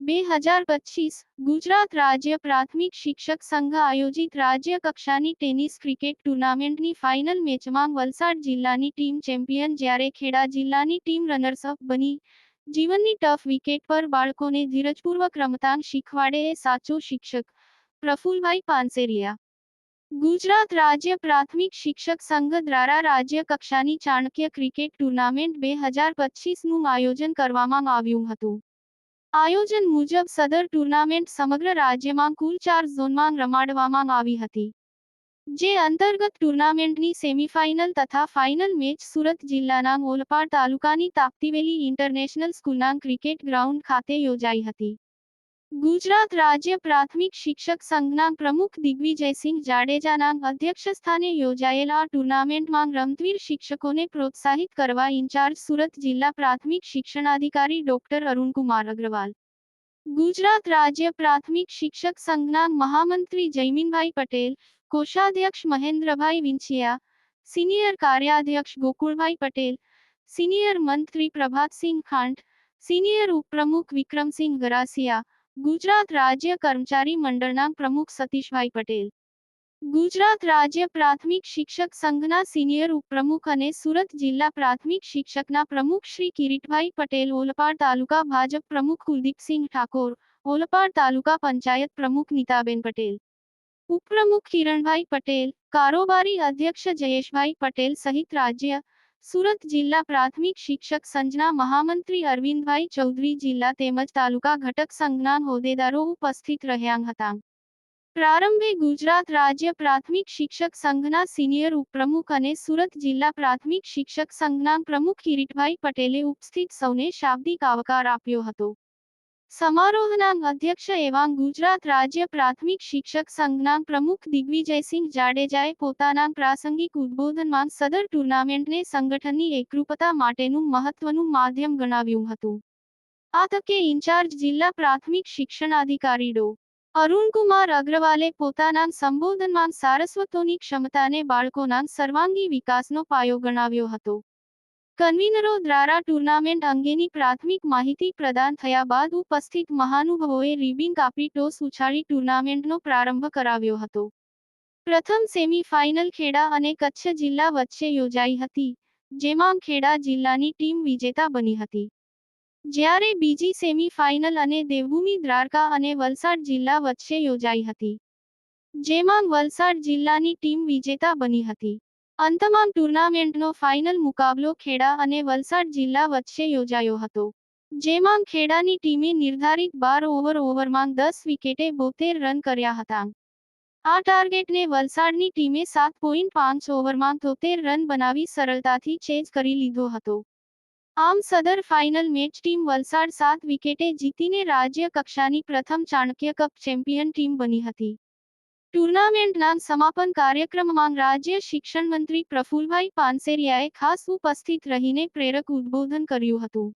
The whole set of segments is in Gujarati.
બે હજાર પચીસ, ગુજરાત રાજ્ય પ્રાથમિક શિક્ષક સંઘ આયોજિત રાજ્ય કક્ષાની ટેનિસ ક્રિકેટ ટુર્નામેન્ટની ફાઇનલ મેચમાં વલસાડ જિલ્લાની ટીમ ચેમ્પિયન જ્યારે ખેડા જિલ્લાની ટીમ રનર્સઅપ બની. જીવનની ટફ વિકેટ પર બાળકોને ધીરજપૂર્વક રમતાંગ શીખવાડે એ સાચો શિક્ષક પ્રફુલભાઈ પાનસેરિયા. ગુજરાત રાજ્ય પ્રાથમિક શિક્ષક સંઘ દ્વારા રાજ્ય કક્ષાની ચાણક્ય ક્રિકેટ ટુર્નામેન્ટ બે હજાર પચીસનું આયોજન કરવામાં આવ્યું હતું. આયોજન મુજબ સદર ટુર્નામેન્ટ સમગ્ર રાજ્યમાં કુલ ચાર ઝોનમાં રમાડવામાં આવી હતી. જે અંતર્ગત ટુર્નામેન્ટની સેમીફાઇનલ તથા ફાઇનલ મેચ સુરત જિલ્લાના ઓલપાડ તાલુકાની તાપ્તીવેલી ઇન્ટરનેશનલ સ્કૂલના ક્રિકેટ ગ્રાઉન્ડ ખાતે યોજાઈ હતી. ગુજરાત રાજ્ય પ્રાથમિક શિક્ષક સંઘના પ્રમુખ દિગ્વિજયસિંહ જાડેજાના અધ્યક્ષસ્થાને યોજાયેલ આ ટુર્નામેન્ટમાં રમતવીર શિક્ષકોને પ્રોત્સાહિત કરવા ઇન્ચાર્જ સુરત જિલ્લા પ્રાથમિક શિક્ષણાધિકારી ડોક્ટર અરુણકુમાર અગ્રવાલ. ગુજરાત રાજ્ય પ્રાથમિક શિક્ષક સંઘના મહામંત્રી જયમીનભાઈ પટેલ, કોષાધ્યક્ષ મહેન્દ્રભાઈ વિંછિયા, સિનિયર કાર્યાધ્યક્ષ ગોકુળભાઈ પટેલ, સિનિયર મંત્રી પ્રભાતસિંહ ખાંટ, સિનિયર ઉપપ્રમુખ વિક્રમસિંહ ગરાસિયા ગુજરાત રાજ્ય કર્મચારી મંડળના પ્રમુખ સતીશભાઈ પટેલ. ગુજરાત રાજ્ય પ્રાથમિક શિક્ષક સંઘના સિનિયર ઉપપ્રમુખ અને સુરત જિલ્લા પ્રાથમિક શિક્ષકના પ્રમુખ શ્રી કિરીટભાઈ પટેલ, ઓલપાડ તાલુકા ભાજપ પ્રમુખ કુલદીપસિંહ ઠાકોર, ઓલપાડ તાલુકા પંચાયત પ્રમુખ નીતાબેન પટેલ. ઉપપ્રમુખ કિરણભાઈ પટેલ, કારોબારી અધ્યક્ષ જયેશભાઈ પટેલ સહિત રાજ્ય સુરત જિલ્લા પ્રાથમિક શિક્ષક સંજના મહામંત્રી અરવિંદભાઈ ચૌધરી જિલ્લા તેમજ તાલુકા ઘટક સંઘના હોદ્દેદારો ઉપસ્થિત રહ્યા હતા. પ્રારંભે ગુજરાત રાજ્ય પ્રાથમિક શિક્ષક સંઘના સિનિયર ઉપપ્રમુખ અને સુરત જિલ્લા પ્રાથમિક શિક્ષક સંઘના પ્રમુખ કિરીટભાઈ પટેલે ઉપસ્થિત સૌને શાબ્દિક આવકાર આપ્યો હતો. સમારોહના અધ્યક્ષ એવા ગુજરાત રાજ્ય પ્રાથમિક શિક્ષક સંઘના પ્રમુખ દિગ્વિજયસિંહ જાડેજાએ પોતાના પ્રાસંગિક ઉદ્બોધનમાં સદર ટુર્નામેન્ટને સંગઠનની એકરૂપતા માટેનું મહત્વનું માધ્યમ ગણાવ્યું હતું. આ તકે ઇન્ચાર્જ જિલ્લા પ્રાથમિક શિક્ષણાધિકારી ડો. અરુણકુમાર અગ્રવાલે પોતાના સંબોધનમાં સારસ્વતોની ક્ષમતાને બાળકોના સર્વાંગી વિકાસનો પાયો ગણાવ્યો હતો. કન્વીનરો દ્વારા ટુર્નામેન્ટ અંગેની પ્રાથમિક માહિતી પ્રદાન થયા બાદ ઉપસ્થિત મહાનુભાવોએ રિબિન કાપી ટોસ ઉછાળી ટુર્નામેન્ટનો પ્રારંભ કરાવ્યો હતો. પ્રથમ સેમી ફાઇનલ ખેડા અને કચ્છ જિલ્લા વચ્ચે યોજાઈ હતી, જેમાં ખેડા જિલ્લાની ટીમ વિજેતા બની હતી. જ્યારે બીજી સેમી ફાઇનલ અને દેવભૂમિ દ્વારકા અને વલસાડ જિલ્લા વચ્ચે યોજાઈ હતી, જેમાં વલસાડ જિલ્લાની ટીમ વિજેતા બની હતી. અંતમાં ટુર્નામેન્ટનો ફાઇનલ મુકાબલો ખેડા અને વલસાડ જિલ્લા વચ્ચે યોજાયો હતો, જેમાં ખેડાની ટીમે નિર્ધારિત બાર ઓવર ઓવરમાં દસ વિકેટે બોતેર રન કર્યા હતા. આ ટાર્ગેટને વલસાડની ટીમે સાત પોઈન્ટ પાંચ ઓવરમાં તોતેર રન બનાવી સરળતાથી ચેઝ કરી લીધો હતો. આમ સદર ફાઇનલ મેચ ટીમ વલસાડ સાત વિકેટે જીતીને રાજ્ય કક્ષાની પ્રથમ ચાણક્ય કપ ચેમ્પિયન ટીમ બની હતી. ટુર્નામેન્ટના સમાપન કાર્યક્રમમાં રાજ્ય શિક્ષણ મંત્રી પ્રફુલભાઈ પાનસેરિયાએ ખાસ ઉપસ્થિત રહીને પ્રેરક ઉદ્બોધન કર્યું હતું.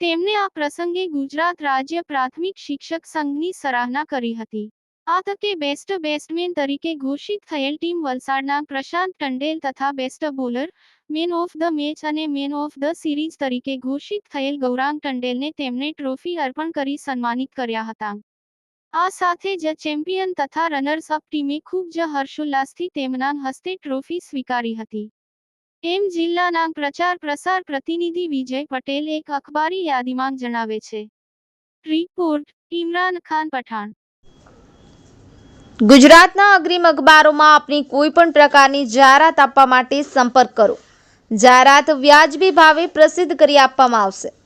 તેમણે આ પ્રસંગે ગુજરાત રાજ્ય પ્રાથમિક શિક્ષક સંઘની સરાહના કરી હતી. આ તકે બેસ્ટ બેસ્ટમેન તરીકે ઘોષિત થયેલ ટીમ વલસાડના પ્રશાંત ટંડેલ તથા best bowler, man of the match અને મેન ઓફ ધ સિરીઝ તરીકે ઘોષિત થયેલ ગૌરાંગ ટંડેલને તેમણે ટ્રોફી અર્પણ કરી સન્માનિત કર્યા હતા. આ સાથે જ ચેમ્પિયન તથા રનર્સ અપ ટીમે ખૂબ જ હર્ષોલ્લાસથી તેમના હસ્તે ટ્રોફી સ્વીકારી હતી. એમ જિલ્લાના પ્રચાર પ્રસાર પ્રતિનિધિ વિજય પટેલ એક અખબારી યાદીમાં જણાવે છે. રિપોર્ટ, ઇમરાન ખાન પઠાણ. ગુજરાતના અગ્રીમ અખબારોમાં આપની કોઈ પણ પ્રકારની જાહેરાત આપવા માટે સંપર્ક કરો. જાહેરાત વ્યાજબી ભાવે પ્રસિદ્ધ કરી આપવામાં આવશે.